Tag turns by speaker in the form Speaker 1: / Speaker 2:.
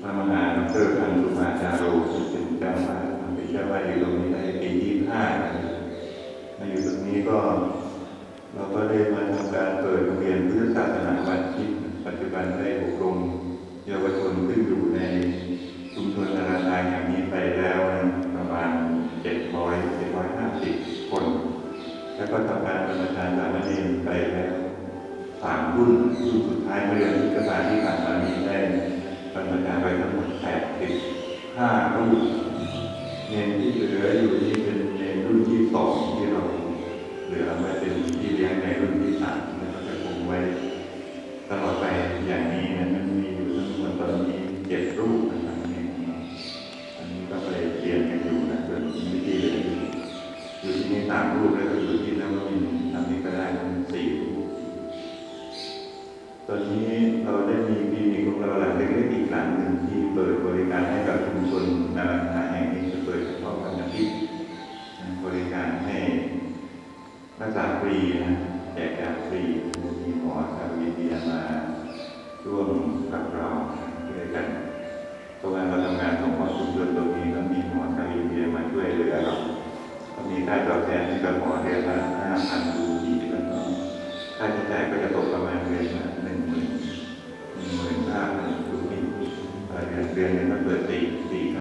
Speaker 1: พระมหาดรพันธุมาจาโรเป็นเจ้าวาดเป็นเจ้าวาอยู่ตรงนี้ได้ปีที่ห้ามาอยู่ตรงนี้ก็ เราก็ได้มาทำการเปิดโรงเรียนพุทธศาสนาวันทิพปัจจุบันได้อบรมเยาวชนขึ้นอยู่ในชุมชนนาราทายอย่างนี้ไปแล้วประมาณ700 750คน แล้วก็ทำการประทานสามเณรไปแล้วสามรุ่นรุ่นสุดท้ายเมื่อเดือนพฤษภาที่ผ่านมานี้ได้ประทานไปทั้งหมด 5รุ่นเนที่เหลืออยู่นี่เป็นเนรรุ่นที่สองที่เราเหลือไว้เป็นที่เลี้ยงในรุ่นที่สามแล้วก็จะคงไว้ตลอดไปอย่างนี้นะมันมีอยู่ทั้งหมดตอนนี้เจ็ดรูปนะครับเนี่ยอันนี้ก็ไปเรียนกันอยู่นะส่วนวิธีเหลืออยู่อยู่ที่นี่สามรูปแล้วก็อยู่ที่นั่นก็มีทำนี้ก็ได้ทั้งสี่รูปตอนนี้เราได้มีคลินิกของเราหลังเล็กๆอีกหลังหนึ่ง รักษาฟรีนะแจกการฟรีมีหมอชาวอินยดียมาร่วมกับเราด้วยกันเพราะว่าเราทำงานของหมอชุมชนตรงนี้ก็มีหมอชาวินเดียมาช่วยเหลือเราก็มีค่าตอบแทนที่กับหมอเดือนละห้าพันรูปีแล้วก็ค่าใช้จ่ายก็จะตกประมาณเดือนละหนึ่งหมื่นหนึ่งหมื่นห้าพันรูปีเดือนเดือนนึงก็เปิดตี